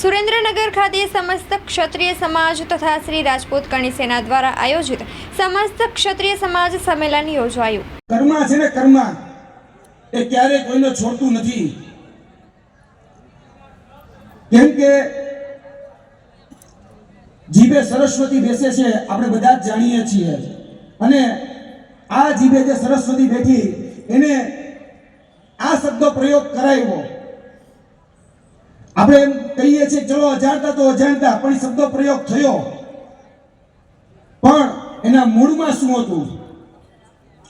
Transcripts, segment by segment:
સુરેન્દ્રનગર ખાતે સમસ્ત ક્ષત્રિય સમાજ તથા શ્રી રાજપૂત કણી સેના દ્વારા આયોજિત સમસ્ત ક્ષત્રિય સમાજ સંમેલન યોજાયું. કર્મા છે ને કર્મા. એ ક્યારે કોઈને છોડતું નથી. કેમ કે જીભે સરસ્વતી બેસે છે, આપણે બધા જ જાણીએ છીએ. અને આ જીભે જે સરસ્વતી બેઠી, એને આ શબ્દો પ્રયોગ કરાવ્યો. આપણે એમ કહીએ છીએ, ચલો અજાણતા તો અજાણતા, પણ શબ્દ પ્રયોગ થયો. પણ એના મૂળમાં શું હતું?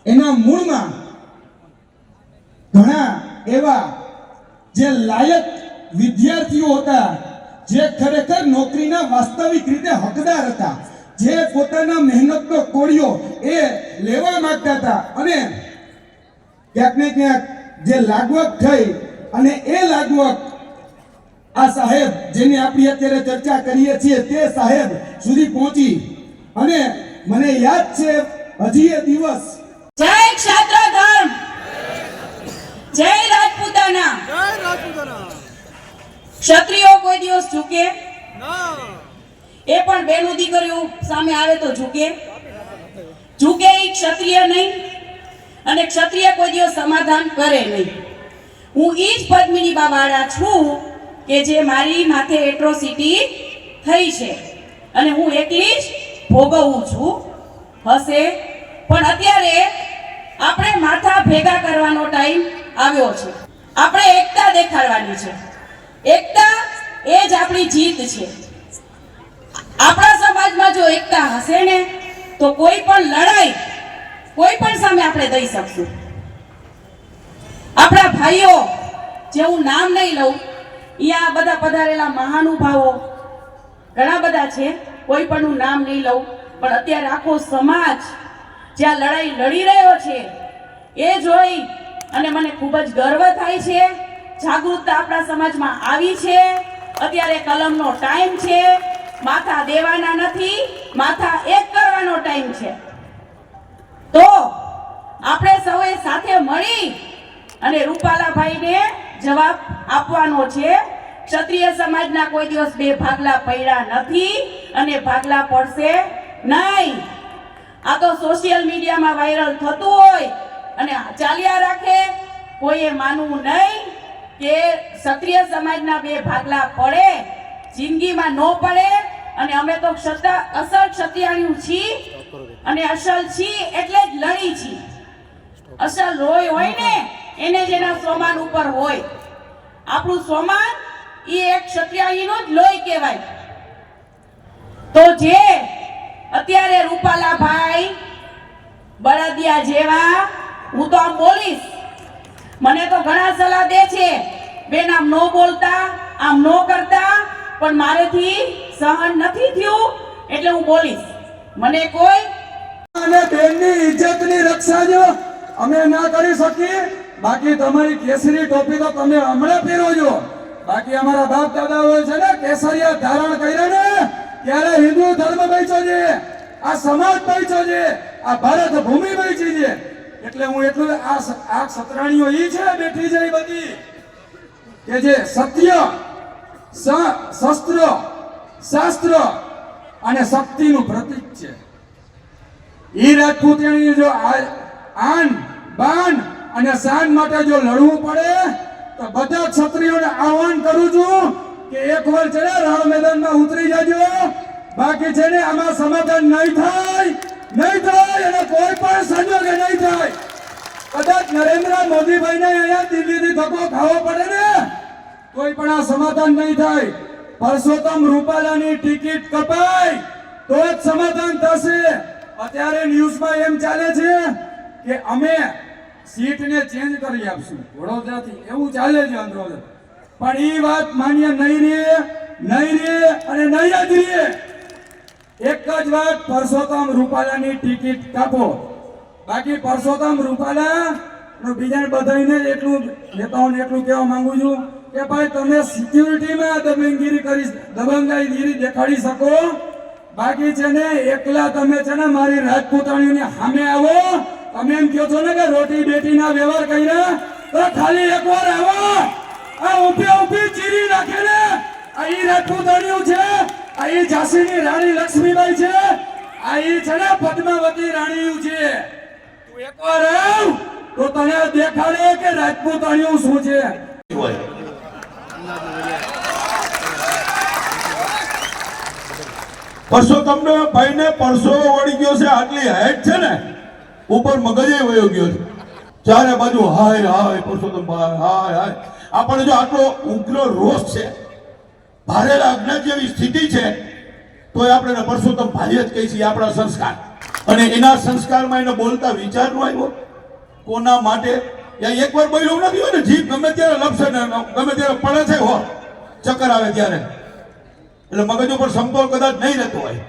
એના મૂળમાં ઘણા એવા જે લાયક વિદ્યાર્થીઓ હતા, જે ખરેખર નોકરીના વાસ્તવિક રીતે હકદાર હતા, જે પોતાના મહેનતનો કોળિયો એ લેવા માંગતા હતા અને ક્યાંક ને ક્યાંક જે લાગવક થઈ અને એ લાગવક આ સાહેબ જેની આપણી અત્યારે ચર્ચા કરીએ છીએ તે સાહેબ સુધી પહોંચી. અને મને યાદ છે હજી એ દિવસ. જય ક્ષાત્ર ધર્મ. જય રાજપૂતાના. ક્ષત્રિયો કોઈ દિવસ ઝૂકે? એ પણ બેનું દીકરીઓ સામે આવે તો ઝૂકે? ઝૂકે એ ક્ષત્રિય નહીં. અને ક્ષત્રિય કોઈ દિવસ સમાધાન કરે નહીં. હું ઈ જ પદ્મિની બાવાળા છું કે જે મારી માથે એટ્રોસિટી થઈ છે. અને હું એકલી જ ભોગવું છું. હશે. પણ અત્યારે આપણે માથા ભેગા કરવાનો ટાઈમ આવ્યો છે. આપણે એકતા દેખાડવાની છે. એકતા એ જ આપણી જીત છે. આપણા સમાજમાં જો એકતા હશે ને, તો કોઈ પણ લડાઈ કોઈ પણ સામે આપણે દઈ શકશું. આપણા ભાઈઓ, જે હું નામ નહીં લઉં અહીંયા બધા પધારેલા મહાનુભાવો. ઘણા બધા છે, કોઈ પણ હું નામ નહીં લઉં, પણ અત્યારે આખો સમાજ જ્યાં લડાઈ લડી રહ્યો છે, એ જોઈ અને મને ખૂબ જ ગર્વ થાય છે. જાગૃતતા આપણા સમાજમાં આવી છે. અત્યારે કલમનો ટાઈમ છે. માથા દેવાના નથી, માથા એક કરવાનો ટાઈમ છે. તો આપણે સૌએ સાથે મળી અને રૂપાલાભાઈને જવાબ આપવાનો છે, ક્ષત્રિય સમાજના કોઈ દિવસ બે ભાગલા પડ્યા નથી અને ભાગલા પડશે નહીં. આ તો સોશિયલ મીડિયામાં વાયરલ થતું હોય અને ચાલ્યા રાખે, કોઈએ માનવું નહીં કે ક્ષત્રિય સમાજના બે ભાગલા પડે, જિંદગીમાં ન પડે અને અમે તો ક્ષત્ર અસલ ક્ષત્રિયાણીઓ છીએ અને અસલ છીએ એટલે જ લડી છીએ. અસલ રોય હોય ને. એને જેના સોમાન ઉપર હોય. આપણું સોમાન એ એક ક્ષત્રિયાણીનું જ લોહી કહેવાય. તો જે અત્યારે રૂપાલાભાઈ બળદિયા જેવા, હું તો આમ બોલીશ. મને તો ઘણા સલાહ દે છે. બેન આમ નો બોલતા, આમ નો કરતા, પણ મારેથી સહન નથી થયું એટલે હું બોલીશ. મને કોઈ અને બેનની ઇજ્જતની રક્ષા જો અમે ના કરી શકીએ. બાકી તમારી કેસરી ટોપી તો તમે હમણાં પહેરો છો. બાકી અમારા બાપ દાદાઓ છે ને, કેસરિયા ધારણ કર્યા ને, ત્યારે હિન્દુ ધર્મ બેચો છે, આ સમાજ બેચો છે, આ ભારત ભૂમિ બચી છે. એટલે હું એટલું આ આ સતરાણીઓ ઈ છે બેઠી છે બધી, કે જે સત્ય શસ્ત્ર, શાસ્ત્ર અને શક્તિનું પ્રતીક છે. ઈ રાજપૂત જો આન, બાન અને શાન માટે જો લડવું પડે, તો બધા ક્ષત્રિયોને આહવાન કરું છું કે એકવાર છે ને રણ મેદાનમાં ઉતરી જજો. બાકી છે ને આમાં સમાધાન નહીં થાય નહીં થાય અને કોઈ પણ સંજોગે નહીં થાય. કદાચ નરેન્દ્ર મોદીભાઈને અહીંયા દિલ્હીથી ધક્કો ખાવો પડે ને કોઈ પણ આ સમાધાન નહીં થાય. પરસોત્તમ રૂપાલાની ટિકિટ કપાય, તો જ સમાધાન થશે. અત્યારે ન્યૂઝમાં એમ ચાલે છે કે અમે સીટને ચેન્જ કરી આપશું. વડોદરાથી એવું ચાલે છે આંદોલન. પણ એ વાત માન્ય નહીં રે નહીં રે અને નહીં જ રહે એક જ વાત પરસોત્તમ રૂપાલાની ટિકિટ કાપો. બાકી પરસોત્તમ રૂપાલા બીજાને બીજા બધાને એટલું નેતાઓને એટલું કહેવા માંગુ છું કે ભાઈ તમે સિક્યુરિટીમાં દબંગગીરી કરી, દબંગાઈગીરી દેખાડી શકો. બાકી છે ને એકલા તમે છે ને મારી રાજપૂતાણીઓની સામે આવો. તમે એમ કહો છો ને કે રોટી બેટીના વ્યવહાર કરીને તો ખાલી એકવાર આવો. આ ઊભી ઊભી ચીરી નાખે ને. અહીં ઈ રાજપૂતાણીયું છે. અહીં ઝાંસીની રાણી લક્ષ્મીબાઈ છે. ઈ છે ને પદ્માવતી રાણીઓ છે. તું એકવાર આવ. તો તને દેખાડે કે રાજપૂતાણીયું શું છે. પરસો તમને ભાઈને પરસો વળી ગયો છે. આટલી હાઈટ છે ને. ઉપર મગજે વયો ગયો છે. ચારે બાજુ હાય હાય પરસોત્તમ ભાઈ, હાય હાય. આપણે જો આટલો ઉગ્ર રોષ છે, ભારે અજ્ઞાત જેવી સ્થિતિ છે તો એ આપણે પરસોત્તમ ભાઈ જ કહીએ છીએ આપણા સંસ્કાર. અને એના સંસ્કારમાં એને બોલતા વિચાર નો આવ્યો. કોના માટે? યા એકવાર બોલ્યો નથી હોય ને, જીભ ગમે ત્યારે લપસે ને, ગમે ત્યારે પડે છે હો, ચક્કર આવે ત્યારે. એટલે મગજ ઉપર સમતોલ કદાચ નહીં રહેતો હોય.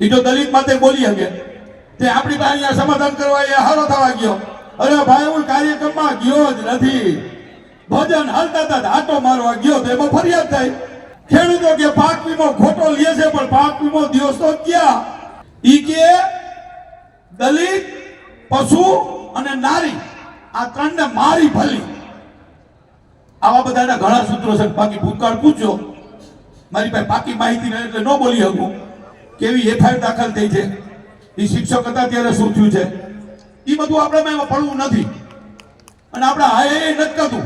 એ જો દલિત માટે બોલી શકે. તે આપણી પાસે અહીંયા સમાધાન કરવા એ હારો થવા ગયો. અરે ભાઈ, હું કાર્યક્રમમાં ગયો જ નથી. ભજન હાલતા હતા, આટો મારવા ગયો તો એમાં ફરિયાદ થાય ખેડૂતો કે પાક વીમો ખોટો લે છે, પણ પાક વીમો દિવસો ક્યાં? ઈ કે દલિત, પશુ અને નારી, આ ત્રણને મારી ભલી. આવા બધાના ઘણા સૂત્રો છે, બાકી ભૂતકાળ પૂછજો મારી પાસે પાકી માહિતી એટલે ન બોલી શકું. કેવી એફઆઈઆર દાખલ થઈ છે? એ શિક્ષક હતા ત્યારે શું થયું છે? એ બધું આપણે એમાં પડવું નથી. અને આપણે હા એ નથી કરતું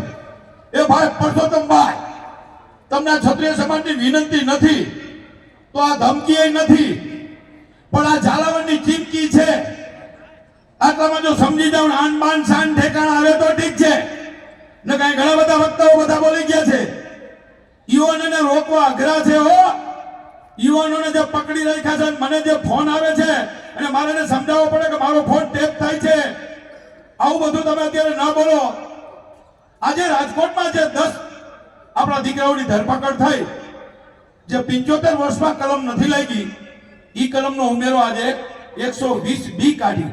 એ ભાઈ પરસોત્તમ ભાઈ, તમને ક્ષત્રિય સમાજની વિનંતી નથી, તો આ ધમકી નથી. પણ આ ઝાલાવડની ચીમકી છે. આ તમે જો સમજી જાવ આન બાન શાન ઠેકાણ આવે તો ઠીક છે. ને કાંઈ ઘણા બધા વક્તાઓ બધા બોલી ગયા છે. યુવાનોને રોકવા અઘરા છે હો. યુવાનોને જે પકડી રાખ્યા છે મને જે ફોન આવે છે અને મારે એને સમજાવવો પડે કે મારો ફોન ટેપ થાય છે. આવું બધું તમે અત્યારે ના બોલો. આજે રાજકોટમાં જે દસ આપણા દીકરાઓની ધરપકડ થઈ, જે પિંચોતેર વર્ષમાં કલમ નથી લાગી એ કલમનો ઉમેરો આજે એકસો વીસ બી કાઢી